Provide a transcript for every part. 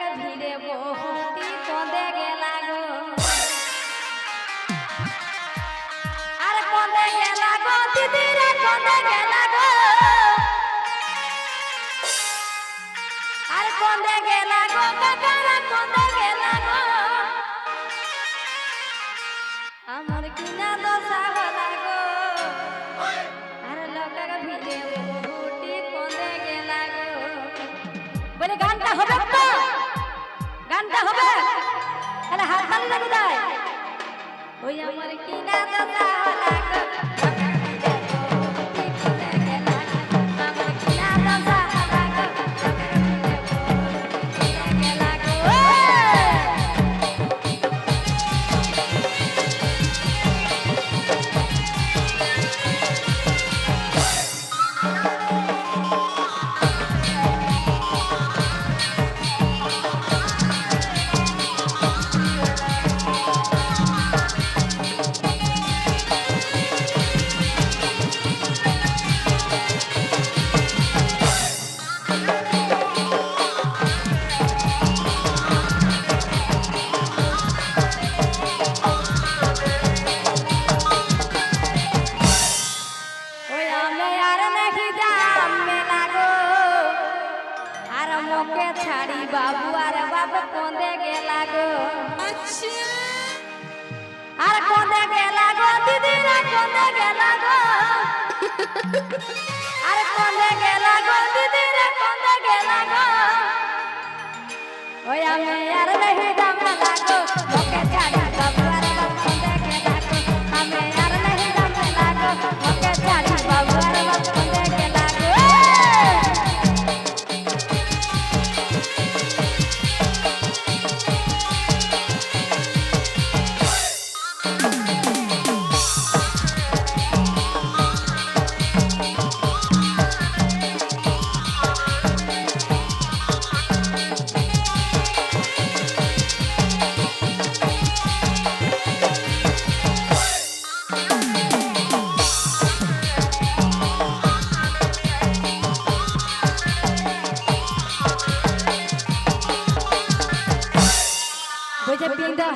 লোকের ভিড়ে বহুতি কঁদে গেলা গো। আর কঁদে গেলা গো দিদি রে গেলা গো। আর কঁদে গেলা গো, কাকারা কঁদে গেলা গো। আমার কিনা দশা হলা গো। আর লোকের ভিড়ে বহুটি কঁদে গেলা গো। বলে গানটা হবে তো? গানটা হবে? তাহলে হাত তালি লাগু দেয় ওই আমার কিনা দশা আর ছাড়ি বাবু আর বাবু কোঁদে গেলা গো? আর কোঁদে গেলা গো? দিদি রে কোঁদে গেলা গো? আর কোঁদে গেলা গো? দিদি রে কোঁদে গেলা গো? ওই আমি আর নাকি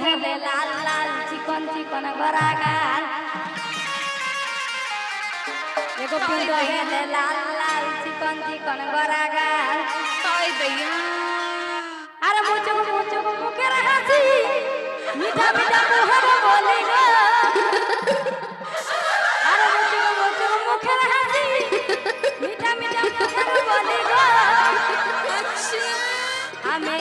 হেলে লাল লাল চিকন চিকন গরা গাল দেখো পিন্ড হেলে লাল লাল চিকন চিকন গরা গাল তাই দইয়া আরে মুচুক মুচুক মুখে হাসি মিঠা মিঠা মোহর বলি গো। আরে মুচুক মুচুক মুখে হাসি মিঠা মিঠা মোহর বলি গো। আচ্ছা। আমি